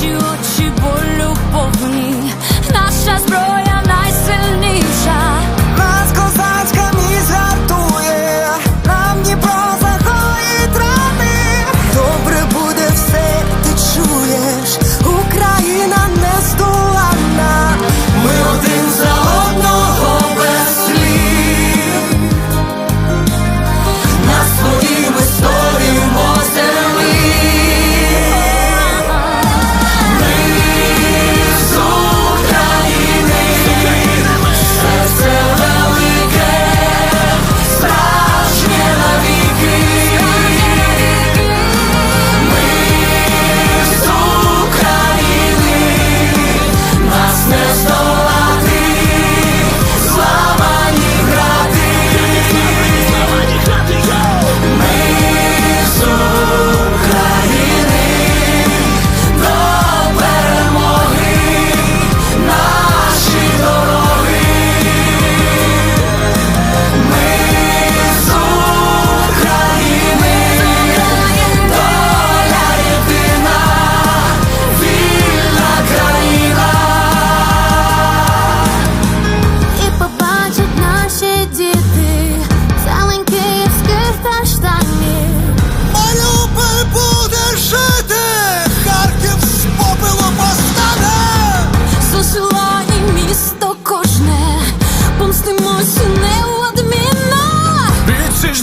Наші очі болю повні, наша зброя.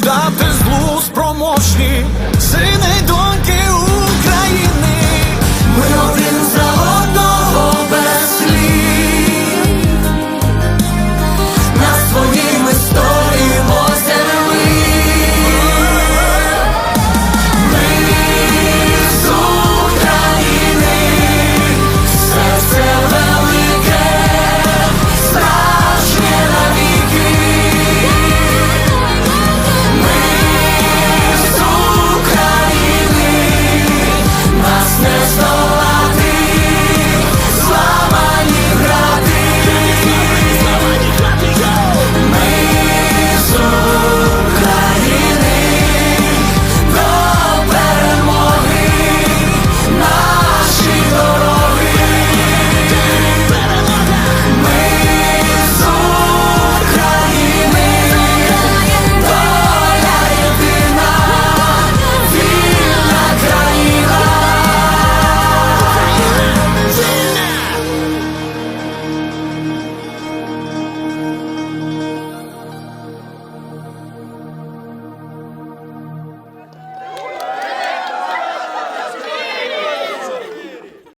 дати злу спроможні сини доньки України. Ми